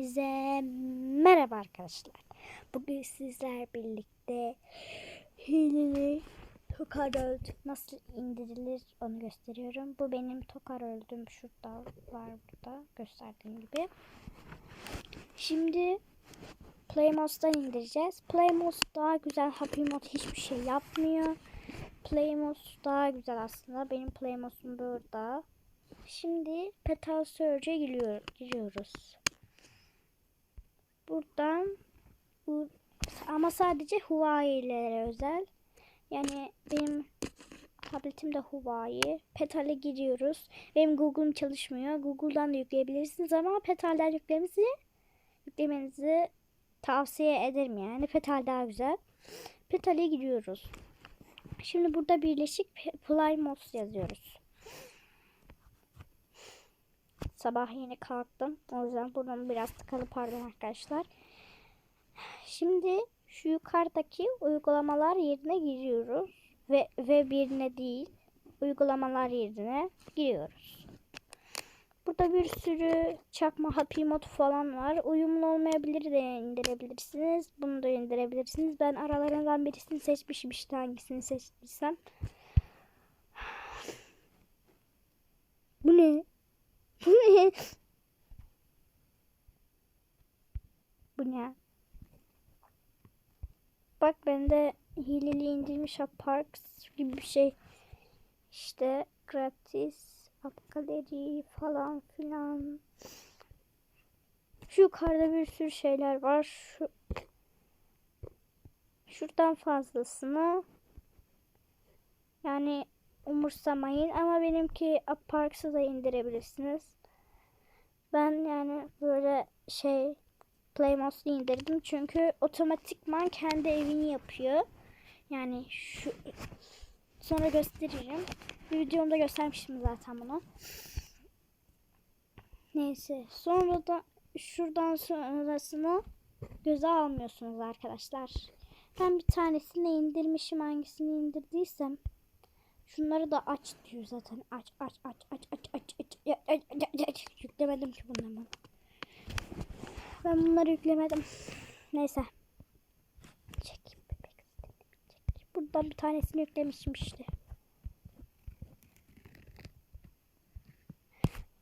Size merhaba arkadaşlar. Bugün sizler birlikte hileli Tokaröld nasıl indirilir onu gösteriyorum. Bu benim Tokaröld'üm şurada var burada gösterdiğim gibi. Şimdi Playmos'tan indireceğiz. Playmos daha güzel. Happy Mod hiçbir şey yapmıyor. Playmos daha güzel aslında. Benim Playmos'um burada. Şimdi Petal Surge'e giriyor, giriyoruz. Buradan bu ama sadece Huawei'lere özel. Yani benim tabletim de Huawei. Petal'e giriyoruz. Benim Google'um çalışmıyor. Google'dan da yükleyebilirsiniz ama Petal'den yüklemenizi yüklemenizi tavsiye ederim yani. Petal daha güzel. Petal'e giriyoruz. Şimdi burada birleşik Plymouth yazıyoruz. Sabah yeni kalktım. O yüzden burnum biraz tıkalı pardon arkadaşlar. Şimdi şu yukarıdaki uygulamalar yerine giriyoruz. Ve web yerine değil. Uygulamalar yerine giriyoruz. Burada bir sürü çakma happy mod falan var. Uyumlu olmayabilir de indirebilirsiniz. Bunu da indirebilirsiniz. Ben aralarından birisini seçmişim işte hangisini seçtiysem. Bu ne? Bu ne? Ne? Bak bende hileli indirmiş Parks gibi bir şey. İşte gratis app galeri falan filan. Şu yukarıda bir sürü şeyler var. Şu şuradan fazlasını yani umursamayın ama benimki Aparks'ı da indirebilirsiniz. Ben yani böyle şey Playmos'u indirdim çünkü otomatikman kendi evini yapıyor. Yani şu sonra gösteririm. Videomda göstermiştim zaten bunu. Neyse sonra da şuradan sonrasını göze almıyorsunuz arkadaşlar. Ben bir tanesini indirmişim hangisini indirdiysem. Şunları da aç diyor zaten. Aç aç aç aç aç aç aç aç aç aç aç yüklemedim ki bunları. Ben. bunları yüklemedim. Neyse. Çek bebek çek. Buradan bir tanesini yüklemişim işte.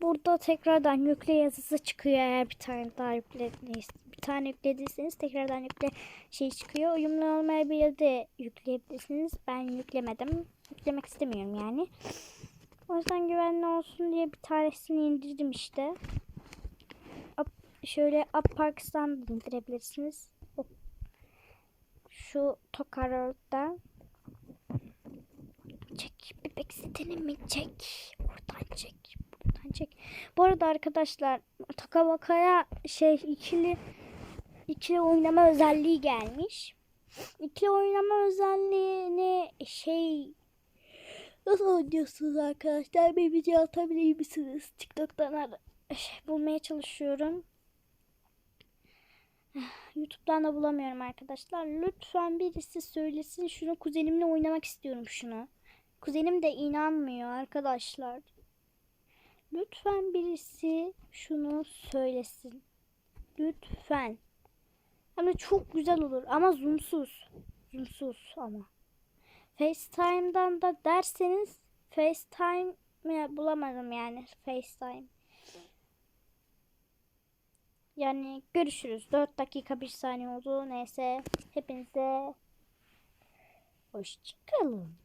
Burada tekrardan yükle yazısı çıkıyor eğer bir tane daha yüklediniz. Bir tane yüklediyseniz tekrardan yükle şey çıkıyor. Uyumlu olmayabilir de yükleyebilirsiniz. Ben yüklemedim. Yüklemek istemiyorum yani. O yüzden güvenli olsun diye bir tanesini indirdim işte. Up, şöyle Upparks'tan indirebilirsiniz. Şu Tokarol'dan. Çek bebek siteni mi çek? Oradan çek. Buradan çek. Bu arada arkadaşlar Takabaka'ya şey ikili ikili oynama özelliği gelmiş. İkili oynama özelliğini şey nasıl oynuyorsunuz arkadaşlar? Bir video atabilir misiniz? TikTok'tan şey, bulmaya çalışıyorum. YouTube'dan da bulamıyorum arkadaşlar. Lütfen birisi söylesin şunu kuzenimle oynamak istiyorum şunu. Kuzenim de inanmıyor arkadaşlar. Lütfen birisi şunu söylesin. Lütfen. Ama çok güzel olur ama zoomsuz. Zoomsuz ama. FaceTime'dan da derseniz FaceTime bulamadım yani FaceTime. Yani görüşürüz. 4 dakika 1 saniye oldu. Neyse hepinize hoşçakalın.